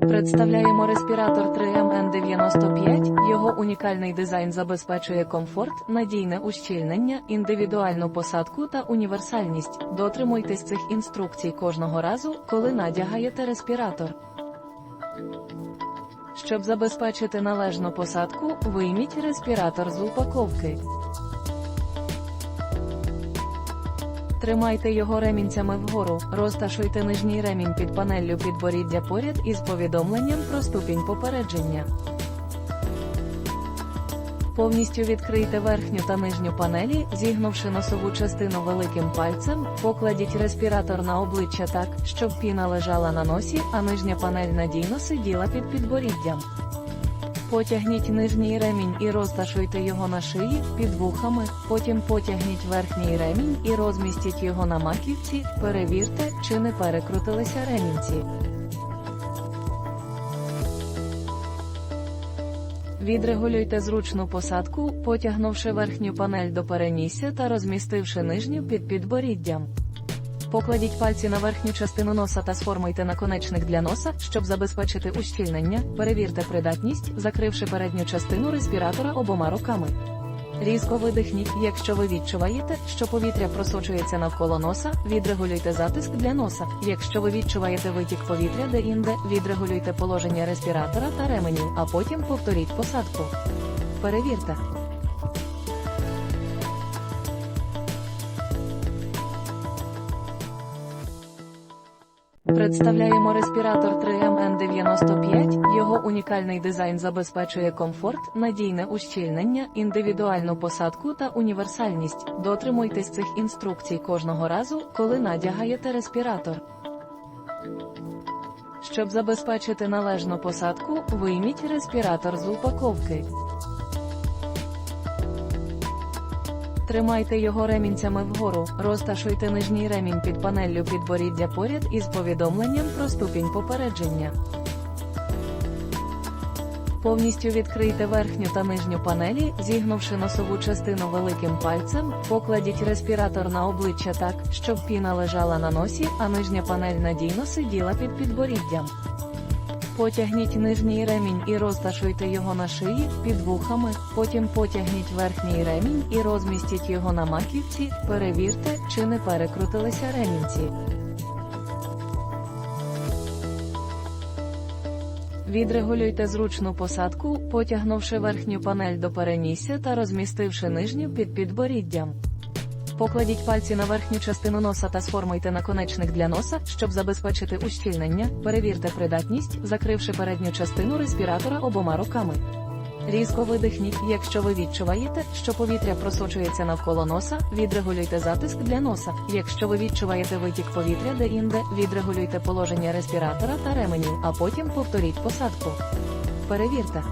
Представляємо респіратор 3MN95. Його унікальний дизайн забезпечує комфорт, надійне ущільнення, індивідуальну посадку та універсальність. Дотримуйтесь цих інструкцій кожного разу, коли надягаєте респіратор. Щоб забезпечити належну посадку, вийміть респіратор з упаковки. Тримайте його ремінцями вгору, розташуйте нижній ремінь під панеллю підборіддя поряд із повідомленням про ступінь попередження. Повністю відкрийте верхню та нижню панелі, зігнувши носову частину великим пальцем, покладіть респіратор на обличчя так, щоб піна лежала на носі, а нижня панель надійно сиділа під підборіддям. Потягніть нижній ремінь і розташуйте його на шиї, під вухами, потім потягніть верхній ремінь і розмістіть його на маківці, перевірте, чи не перекрутилися ремінці. Відрегулюйте зручну посадку, потягнувши верхню панель до перенісся та розмістивши нижню під підборіддям. Покладіть пальці на верхню частину носа та сформуйте наконечник для носа, щоб забезпечити ущільнення. Перевірте придатність, закривши передню частину респіратора обома руками. Різко видихніть, якщо ви відчуваєте, що повітря просочується навколо носа, відрегулюйте затиск для носа. Якщо ви відчуваєте витік повітря де-інде, відрегулюйте положення респіратора та ременів, а потім повторіть посадку. Перевірте. Представляємо респіратор 3MN95. Його унікальний дизайн забезпечує комфорт, надійне ущільнення, індивідуальну посадку та універсальність. Дотримуйтесь цих інструкцій кожного разу, коли надягаєте респіратор. Щоб забезпечити належну посадку, вийміть респіратор з упаковки. Тримайте його ремінцями вгору, розташуйте нижній ремінь під панеллю підборіддя поряд із повідомленням про ступінь попередження. Повністю відкрийте верхню та нижню панелі, зігнувши носову частину великим пальцем, покладіть респіратор на обличчя так, щоб піна лежала на носі, а нижня панель надійно сиділа під підборіддям. Потягніть нижній ремінь і розташуйте його на шиї, під вухами, потім потягніть верхній ремінь і розмістіть його на маківці, перевірте, чи не перекрутилися ремінці. Відрегулюйте зручну посадку, потягнувши верхню панель до перенісся та розмістивши нижню під підборіддям. Покладіть пальці на верхню частину носа та сформуйте наконечник для носа, щоб забезпечити ущільнення. Перевірте придатність, закривши передню частину респіратора обома руками. Різко видихніть, якщо ви відчуваєте, що повітря просочується навколо носа, відрегулюйте затиск для носа. Якщо ви відчуваєте витік повітря де-інде, відрегулюйте положення респіратора та ременів, а потім повторіть посадку. Перевірте.